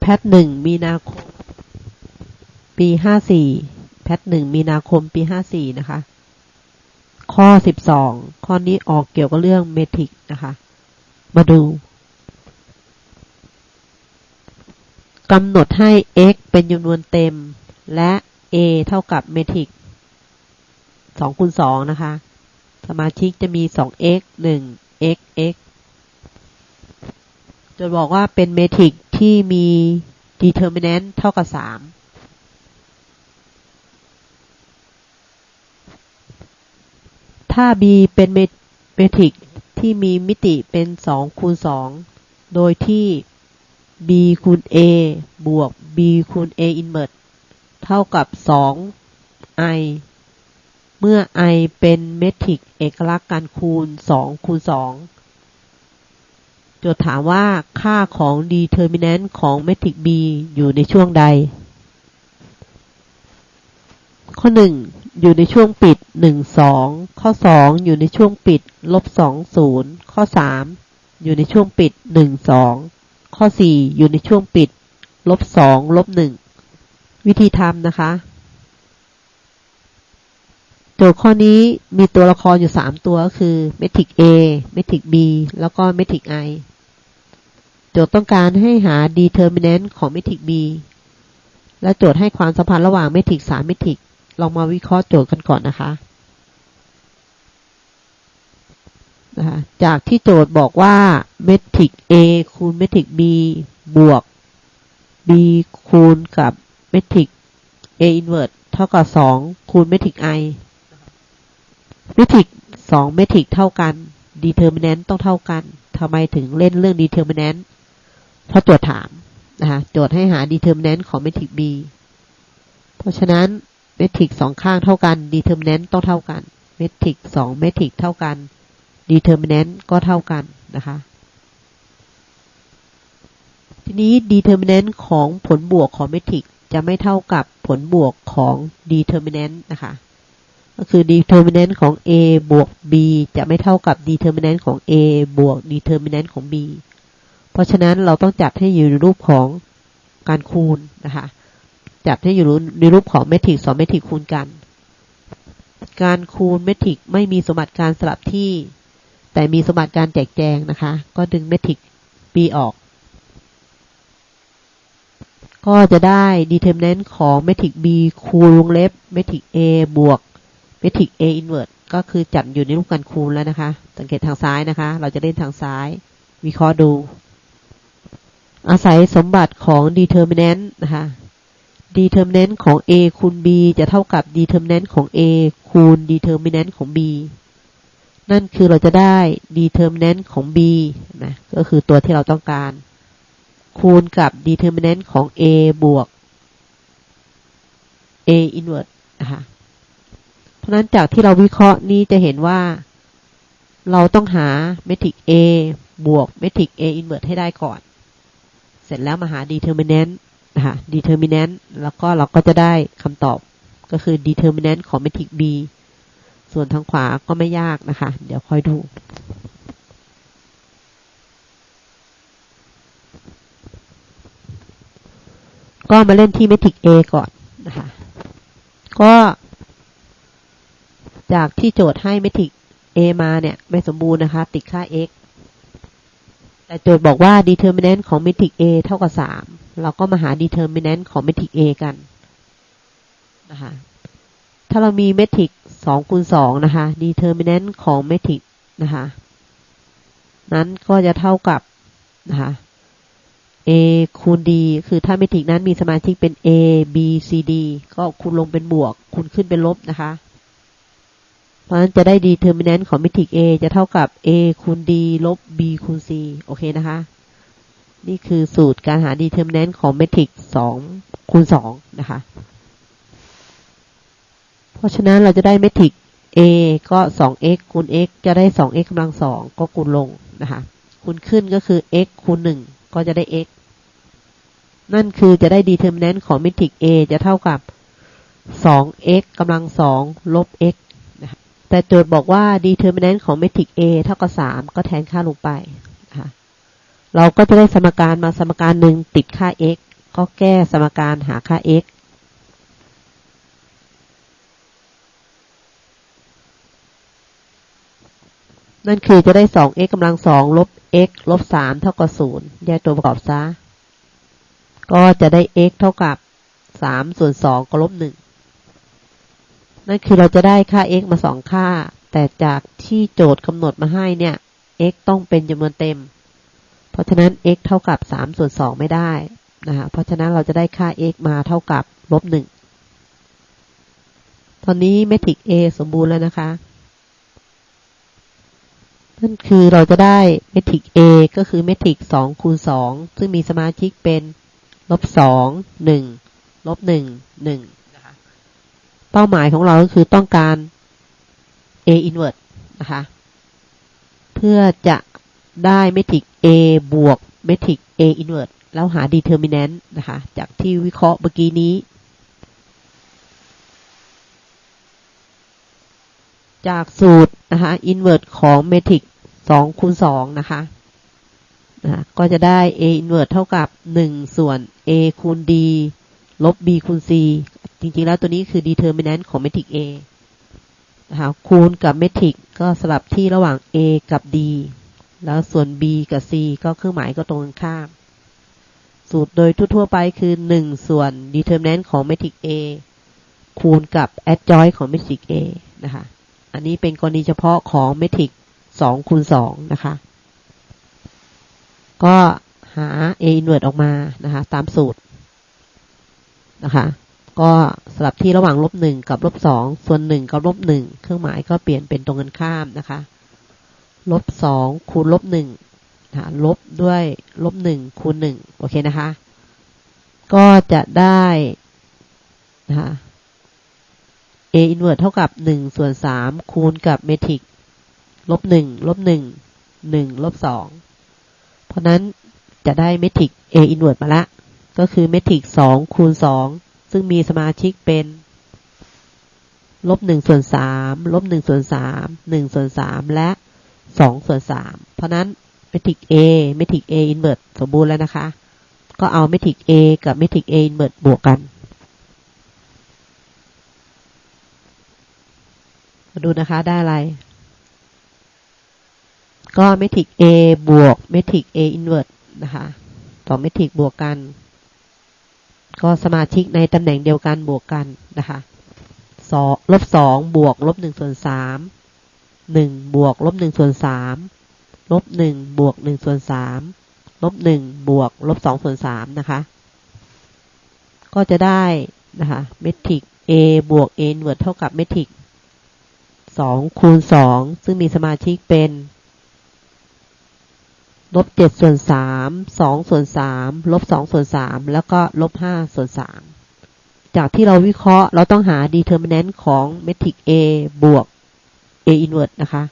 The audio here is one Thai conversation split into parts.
แพทหนึ่งมีนาคม ปีห้าสี่แพทหนึ่งมีนาคมปีห้าสี่นะคะ ข้อสิบสองข้อนี้ออกเกี่ยวกับเรื่องเมทริกนะคะ มาดูกำหนดให้ x เป็นจำนวนเต็ม และ a เท่ากับเมทริกสองคูณสองนะคะ สมาชิกจะมีสอง x หนึ่ง x x จนบอกว่าเป็นเมทริก ที่มี determinant เท่ากับสามถ้า b เป็นเมทริกที่มีมิติเป็นสองคูณสองโดยที่ b คูณ a บวก b คูณ a inverse เท่ากับสอง i เมื่อ i เป็นเมทริกเอกลักษณ์การคูณสองคูณสอง โจทย์ถามว่าค่าของ determinant ของเมทริก b อยู่ในช่วงใด ข้อหนึ่งอยู่ในช่วงปิดหนึ่งสองข้อสองอยู่ในช่วงปิดลบสองศูนย์ข้อสามอยู่ในช่วงปิดหนึ่งสองข้อสี่อยู่ในช่วงปิดลบสองลบหนึ่งวิธีทำนะคะ โจทย์ข้อนี้มีตัวละครอยู่สามตัวก็คือเมทริก A เมทริก B แล้วก็เมทริก I โจทย์ต้องการให้หา determinant ของเมทริก B และโจทย์ให้ความสัมพันธ์ระหว่างเมทริกสามเมทริกลองมาวิเคราะห์โจทย์กันก่อนนะคะนะคะจากที่โจทย์บอกว่าเมทริก A คูณเมทริก B บวก B คูณกับเมทริก A inverse เท่ากับสองคูณเมทริก I เมทริกสองเมทริกเท่ากัน determinant ต้องเท่ากันทำไมถึงเล่นเรื่อง determinant เพราะโจทย์ถามนะคะโจทย์ให้หา determinant ของเมทริก B เพราะฉะนั้นเมทริกสองข้างเท่ากัน determinant ต้องเท่ากันเมทริกสองเมทริกเท่ากัน determinant ก็เท่ากันนะคะทีนี้ determinant ของผลบวกของเมทริกจะไม่เท่ากับผลบวกของ determinant นะคะ ก็คือ determinant ของ a บวก b จะไม่เท่ากับ determinant ของ a บวก determinant ของ b เพราะฉะนั้นเราต้องจัดให้อยู่ในรูปของการคูณนะคะ จัดให้อยู่ในรูปของเมทริกซ์สองเมทริกซ์คูณกัน การคูณเมทริกซ์ไม่มีสมบัติการสลับที่ แต่มีสมบัติการแจกแจงนะคะ ก็ดึงเมทริกซ์ b ออก ก็จะได้ determinant ของเมทริกซ์ b คูณวงเล็บเมทริกซ์ a บวก เมทริก a inverse ก็คือจัดอยู่ในรูปการคูณแล้วนะคะ สังเกตทางซ้ายนะคะ เราจะเล่นทางซ้าย วิเคราะห์ดู อาศัยสมบัติของ determinant นะคะ determinant ของ a คูณ b จะเท่ากับ determinant ของ a คูณ determinant ของ b นั่นคือเราจะได้ determinant ของ b นะ ก็คือตัวที่เราต้องการ คูณกับ determinant ของ a บวก a inverse นะคะ นั้นจากที่เราวิเคราะห์นี้จะเห็นว่า เราต้องหาเมทริก A บวกเมทริก A inverse ให้ได้ก่อน เสร็จแล้วมาหา determinant นะคะ determinant แล้วก็เราก็จะได้คำตอบก็คือ determinant ของเมทริก B ส่วนทางขวาก็ไม่ยากนะคะ เดี๋ยวค่อยดูก็มาเล่นที่เมทริก A ก่อนนะคะ ก็ จากที่โจทย์ให้เมทริก A มาเนี่ย ไม่สมบูรณ์นะคะ ติดค่า x แต่โจทย์บอกว่า determinant ของเมทริก A เท่ากับสามเราก็มาหา determinant ของเมทริก A กันนะคะถ้าเรามีเมทริกสองคูณสองนะคะ determinant ของเมทริกนะคะนั้นก็จะเท่ากับนะคะ a คูณ d คือถ้าเมทริกนั้นมีสมาชิกเป็น a b c d ก็คูณลงเป็นบวก คูณขึ้นเป็นลบนะคะ เพราะฉะนั้นจะได้ determinant ของเมทริก a จะเท่ากับ a คูณ d ลบ b คูณ c โอเคนะคะ นี่คือสูตรการหา determinant ของเมทริกสองคูณสองนะคะ เพราะฉะนั้นเราจะได้เมทริก a ก็ 2x คูณ x จะได้ 2x กำลังสองก็คูณลงนะคะ คูณขึ้นก็คือ x คูณ 1 ก็จะได้ x นั่นคือจะได้ determinant ของเมทริก a จะเท่ากับ 2x กำลังสองลบ x แต่โจทย์บอกว่า determinant ของเมทริก a เท่ากับ3ก็แทนค่าลงไปนะคะเราก็จะได้สมการมาสมการหนึ่งติดค่า x ก็แก้สมการหาค่า x นั่นคือจะได้สอง x กำลังสองลบ x ลบสามเท่ากับศูนย์แยกตัวประกอบซะ ก็จะได้ x เท่ากับสามส่วนสองก็ลบหนึ่ง นั่นคือเราจะได้ค่า x มาสองค่า แต่จากที่โจทย์กำหนดมาให้เนี่ย x ต้องเป็นจำนวนเต็ม เพราะฉะนั้น x เท่ากับสามส่วนสองไม่ได้นะคะเพราะฉะนั้นเราจะได้ค่า x มาเท่ากับลบหนึ่งตอนนี้เมทริก A สมบูรณ์แล้วนะคะนั่นคือเราจะได้เมทริก A ก็คือเมทริกสองคูณสองซึ่งมีสมาชิกเป็นลบสองหนึ่งลบหนึ่งหนึ่ง เป้าหมายของเราก็คือต้องการ A inverse นะคะ เพื่อจะได้เมทริก A บวกเมทริก A inverse แล้วหา determinant นะคะ จากที่วิเคราะห์เมื่อกี้นี้ จากสูตรนะคะ inverse ของเมทริกสองคูณสองนะคะนะก็จะได้ a inverse เท่ากับหนึ่งส่วน a คูณ d ลบ b คูณ c จริง ๆ แล้วตัวนี้คือ determinant ของเมทริก a นะคะคูณกับเมทริกก็สลับที่ระหว่าง a กับ d แล้วส่วน b กับ c ก็เครื่องหมายก็ตรงกันข้าม สูตรโดยทั่วๆไปคือหนึ่งส่วน determinant ของเมทริก a คูณกับ adjoint ของเมทริก a นะคะ อันนี้เป็นกรณีเฉพาะของเมทริกสองคูณสองนะคะ ก็หา a inverse ออกมานะคะ ตามสูตร นะคะ ก็สลับที่ระหว่างลบหนึ่งกับลบสองส่วนหนึ่งกับลบหนึ่งเครื่องหมายก็เปลี่ยนเป็นตรงกันข้ามนะคะลบสองคูณลบหนึ่งนะลบด้วยลบหนึ่งคูณหนึ่งโอเคนะคะ ก็จะได้นะคะ a inverse เท่ากับหนึ่งส่วนสามคูณกับเมทริกลบหนึ่งลบหนึ่งหนึ่งลบสองเพราะนั้นจะได้เมทริก A inverse มาละ ก็คือเมทริกสองคูณสองซึ่งมีสมาชิกเป็นลบหนึ่งส่วนสามลบหนึ่งส่วนสามหนึ่งส่วนสามและสองส่วนสามเพราะนั้นเมทริก A เมทริก A inverse สสมบูรณ์แล้วนะคะ ก็เอาเมทริก A กับเมทริก A inverse บวกกัน มาดูนะคะได้อะไร ก็เมทริก A บวกเมทริก A inverse นะคะสองเมทริกบวกกัน ก็สมาชิกในตำแหน่งเดียวกันบวกกันนะคะสองลบสองบวกลบหนึ่งส่วนสามหนึ่งบวกลบหนึ่งส่วนสามลบหนึ่งบวกหนึ่งส่วนสามลบหนึ่งบวกลบสองส่วนสามนะคะ ก็จะได้นะคะเมทริก A บวก A inverse เท่ากับเมทริกสองคูณสองซึ่งมีสมาชิกเป็น ลบเจ็ดส่วนสามสองส่วนสามลบสองส่วนสามแล้วก็ลบห้าส่วนสามจากที่เราวิเคราะห์เราต้องหา determinant ของเมทริก A บวก A inverse นะคะ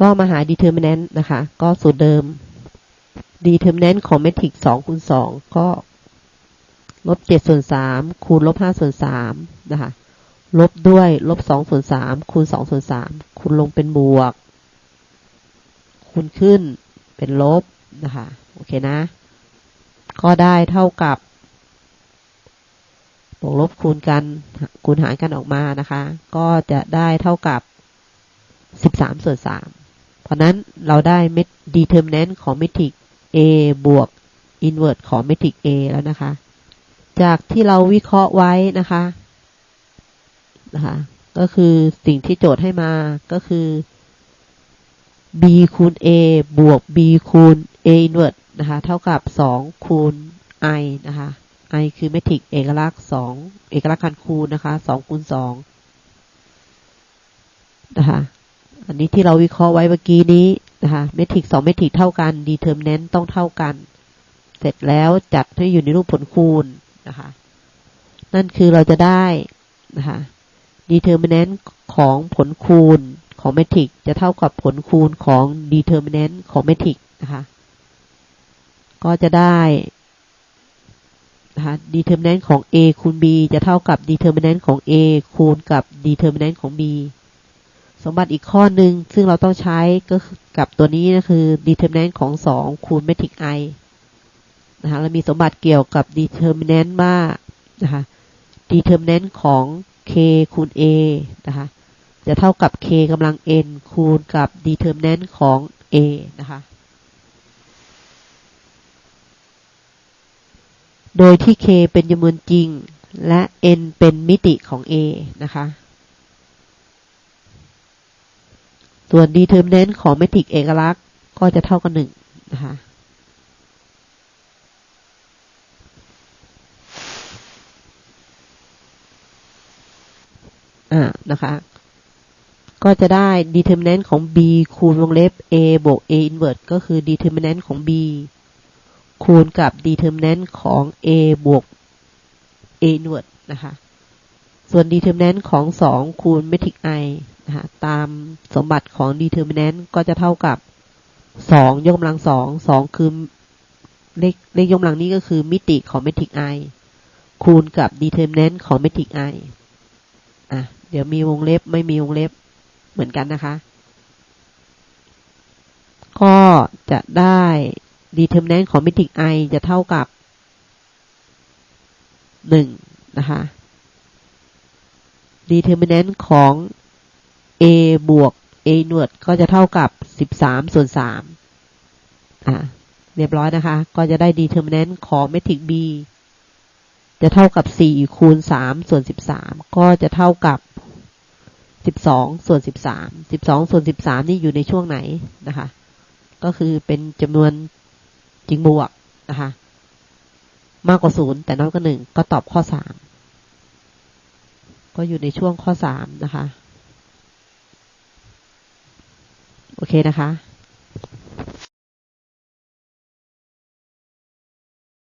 ก็มาหา determinant นะคะ ก็สูตรเดิม determinant ของเมทริกสองคูณสองก็ลบเจ็ดส่วนสามคูณลบห้าส่วนสามนะคะ ลบด้วยลบสองส่วนสามคูณสองส่วนสาม คูณลงเป็นบวกคูณขึ้นเป็นลบนะคะ โอเคนะ ก็ได้เท่ากับบวกลบคูณกันคูณหารกันออกมานะคะ ก็จะได้เท่ากับสิบสามส่วนสามเพราะนั้นเราได้เมทดีเทอร์มินต์ของเมทริก A บวกอินเวอร์สของเมทริก A แล้วนะคะ จากที่เราวิเคราะห์ไว้นะคะนะคะ ก็คือสิ่งที่โจทย์ให้มาก็คือ b คูณ a บวก b คูณ a inverse นะคะ เท่ากับสองคูณ i นะคะ i คือเมทริกเอกลักษณ์สองเอกลักษณ์คันคูณนะคะสองคูณสองนะคะ อันนี้ที่เราวิเคราะห์ไว้เมื่อกี้นี้นะคะเมทริกสองเมทริกเท่ากันดีเทอร์มินต์ต้องเท่ากัน เสร็จแล้วจัดให้อยู่ในรูปผลคูณนะคะ นั่นคือเราจะได้นะคะ determinant ของผลคูณของเมทริกจะเท่ากับผลคูณของ determinant ของเมทริกนะคะ ก็จะได้นะคะ determinant ของ a คูณ b จะเท่ากับ determinant ของ a คูณกับ determinant ของ b สมบัติอีกข้อหนึ่งซึ่งเราต้องใช้ก็กับตัวนี้นะคือ determinant ของสองคูณ metric i นะคะเรามีสมบัติเกี่ยวกับ determinant ว่านะคะ determinant ของ k คูณ a นะคะจะเท่ากับ k กำลัง n คูณกับ determinant ของ a นะคะ โดยที่ k เป็นจำนวนจริง และ n เป็นมิติของ a นะคะส่วน determinant ของเมทริกเอกลักษณ์ก็จะเท่ากับหนึ่งนะคะ อ่านะคะ ก็จะได้ determinant ของ b คูณวงเล็บ a บวก a inverse ก็คือ determinant ของ b คูณกับ determinant ของ a บวก a inverse นะคะ ส่วน determinant ของสองคูณ metric i นะคะตามสมบัติของ determinant ก็จะเท่ากับสองยกกำลังสองสองคือเลขเลขยกกำลังนี้ก็คือมิติของ metric i คูณกับ determinant ของ metric i อะ เดี๋ยวมีวงเล็บไม่มีวงเล็บเหมือนกันนะคะ ก็จะได้ determinant ของ metric i จะเท่ากับหนึ่งนะคะ determinant ของ a บวก a หนวดก็จะเท่ากับสิบสามส่วนสามอ่าเรียบร้อยนะคะ ก็จะได้ determinant ของ metric b จะเท่ากับสี่คูณสามส่วนสิบสามก็จะเท่ากับสิบสองส่วนสิบสามสิบสองส่วนสิบสามนี่อยู่ในช่วงไหนนะคะ ก็คือเป็นจำนวนจริงบวกนะคะ มากกว่าศูนย์แต่น้อยกว่าหนึ่งก็ตอบข้อสามก็อยู่ในช่วงข้อสามนะคะ โอเคนะคะ